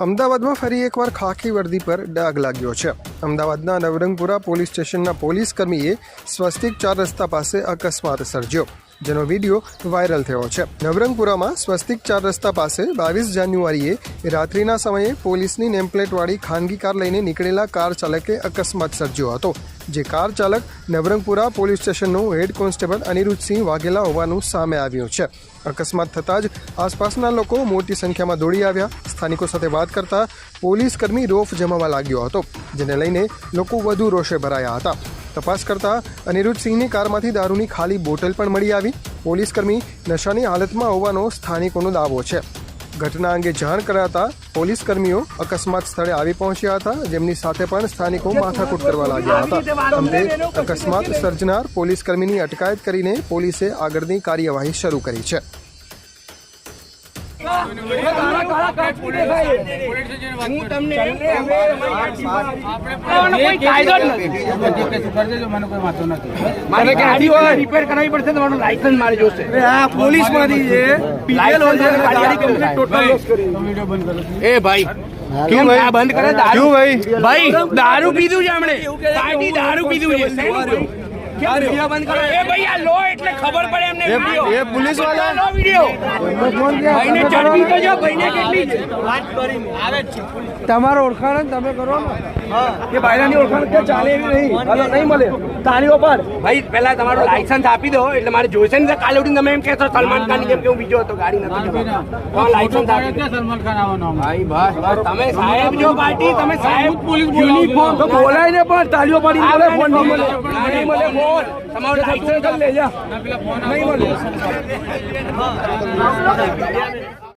અમદાવાદમાં ફરી એકવાર ખાખી વર્દી પર ડાઘ લાગ્યો છે. અમદાવાદના નવરંગપુરા પોલીસ સ્ટેશનના પોલીસ કર્મીએ સ્વસ્તિક ચાર રસ્તા પાસે અકસ્માત સર્જ્યો. જેનો વીડિયો વાયરલ થયો છે. નવરંગપુરામાં સ્વસ્તિક ચાર રસ્તા પાસે બાવીસ જાન્યુઆરીએ રાત્રિના સમયે પોલીસની નેમપ્લેટવાળી ખાનગી કાર લઈને નીકળેલા કાર ચાલકે અકસ્માત સર્જ્યો હતો. જે કાર ચાલક નવરંગપુરા પોલીસ સ્ટેશનનો હેડ કોન્સ્ટેબલ અનિરુદ્ધસિંહ વાઘેલા હોવાનું સામે આવ્યું છે. અકસ્માત થતાં જ આસપાસના લોકો મોટી સંખ્યામાં દોડી આવ્યા. સ્થાનિકો સાથે વાત કરતા પોલીસકર્મી રોફ જમાવા લાગ્યો હતો, જેને લઈને લોકો વધુ રોષે ભરાયા હતા. તપાસ કરતા અનિરુદ્ધસિંહની કારમાંથી દારૂની ખાલી બોટલ પણ મળી આવી. પોલીસ કર્મી નશાની હાલતમાં હોવાનો સ્થાનિકોનો દાવો છે. ઘટના અંગે જાણ કરાતા પોલીસ કર્મીઓ અકસ્માત સ્થળે આવી પહોંચ્યા હતા, જેમની સાથે પણ સ્થાનિકો માથાકૂટ કરવા લાગ્યા હતા. અંતે અકસ્માત સર્જનાર પોલીસ કર્મીની અટકાયત કરીને પોલીસે આગળની કાર્યવાહી શરૂ કરી છે. હું તમને કાયદો જ મારે ગાડી હોય રિપેર કરાવી પડશે તમારું લાયસન્સ મારે જોશે આ પોલીસમાંથી છે ગાડી કમ્પ્લીટ ટોટલ લોસ કરી એ ભાઈ કેમ આ બંધ કરે? દારૂ ભાઈ? દારૂ પીધું છે હમણે. પાર્ટી દારૂ પીધું છે. વિડિયો બંધ કરો એ ભાઈ આ લો એટલે ખબર પડે એમને વિડિયો એ પોલીસવાળા લો વિડિયો ભાઈને ચડવી તો જો ભાઈને કેટલી વાત કરી આવે છે તમારો ઓળખાણ તમે કરો ને કે ભાઈલાની ઓળખાણ કે ચાલે એવી નહીં હાલો નહીં મળે તારી ઉપર ભાઈ પહેલા તમારું લાયસન્સ આપી દો એટલે મારે જોઈશે ને કાલે ઉઠીને તમે એમ કહેશો સલમાન ખાન કેમ કે હું બીજો હતો ગાડી નથી કોણ લાયસન્સ આપી દો સલમાન ખાન આવવાનો ભાઈ બસ તમે સાહેબ જો પાર્ટી તમે સાહેબ યુનિફોર્મ તો બોલાય ને પણ તાળીઓ પાડીને બોલે ફોન નહીં મળે નહીં મળે ફોન તમારું લાયસન્સ લઈ જા નહીં મળે.